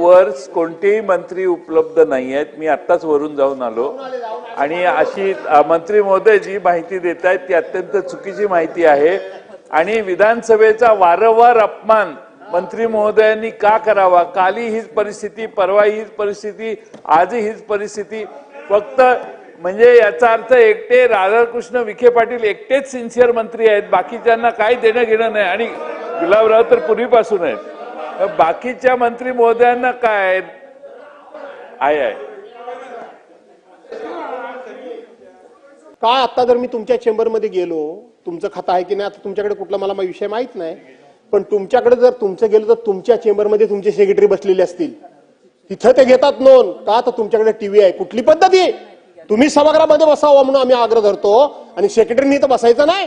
वर कोणतेही मंत्री उपलब्ध नाही आहेत मी आत्ताच वरून जाऊन आलो. आणि अशी मंत्री महोदय जी माहिती देत आहेत ती अत्यंत चुकीची माहिती आहे. आणि विधानसभेचा वारंवार अपमान मंत्री महोदयांनी का करावा? काली हीच परिस्थिती परवा हीच परिस्थिती आजही हीच परिस्थिती. फक्त म्हणजे याचा अर्थ एकटे राधाकृष्ण विखे पाटील एकटेच सिन्सिअर मंत्री आहेत. बाकीच्यांना काही देणं घेणं नाही. आणि गुलाबराव तर पूर्वीपासून आहेत. बाकीच्या मंत्री महोदयांना काय? आहे आहे काय आता जर मी तुमच्या चेंबरमध्ये गेलो तुमचं खातं आहे की नाही आता तुमच्याकडे कुठला मला विषय माहीत नाही. पण तुमच्याकडे जर तुमचं गेलो तर तुमच्या चेंबरमध्ये तुमचे सेक्रेटरी बसलेले असतील. तिथं ते घेतात नोंद. का तर तुमच्याकडे टीव्ही आहे? कुठली पद्धती? तुम्ही सभागृहामध्ये बसावं म्हणून आम्ही आग्रह धरतो आणि सेक्रेटरीनी तर बसायचं नाही.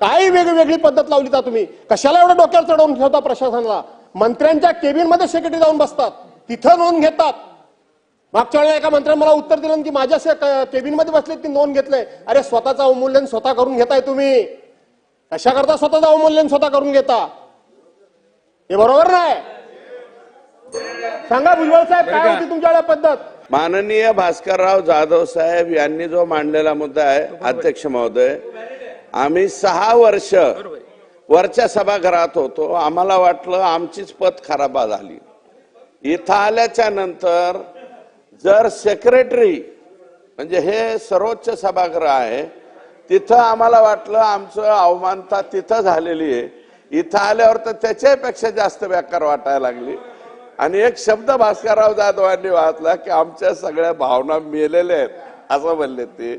काय वेगळी पद्धत लावली का तुम्ही. कशाला एवढं डोक्यावर चढवून ठेवता प्रशासनाला? मंत्र्यांच्या केबिनमध्ये सेक्रेटरी जाऊन बसतात. तिथं नोंद घेतात. मागच्या वेळेला एका मंत्र्याने मला उत्तर दिलं की माझ्या केबिनमध्ये बसले ती नोंद घेतलंय. अरे स्वतःचं अवमूल्यन स्वतः करून घेताय तुम्ही. कशा करता स्वतःचं अवमूल्यन स्वतः करून घेता? हे बरोबर नाही? सांगा भुजबळ साहेब काय होती तुमच्याकडे पद्धत? माननीय भास्करराव जाधव साहेब यांनी जो मांडलेला मुद्दा आहे अध्यक्ष महोदय आम्ही सहा वर्ष वरच्या सभागृहात होतो. आम्हाला वाटलं आमचीच पत खराब झाली. इथं आल्याच्यानंतर जर सेक्रेटरी म्हणजे हे सर्वोच्च सभागृह आहे तिथं आम्हाला वाटलं आमचं अवमानता तिथं झालेली आहे. इथं आल्यावर तर त्याच्यापेक्षा जास्त बेकार वाटायला लागली. आणि एक शब्द भास्करराव जाधवांनी वाचला की आमच्या सगळ्या भावना मेलेल्या आहेत असं म्हणले ते.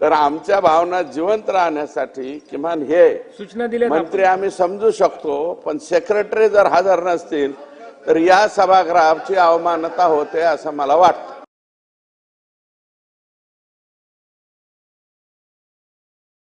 तर आमच्या भावना जिवंत राहण्यासाठी किमान हे सूचना दिल्या मंत्री आम्ही समजू शकतो पण सेक्रेटरी जर हजर नसतील तर या सभागृहाची अवमानता होते असं मला वाटतं.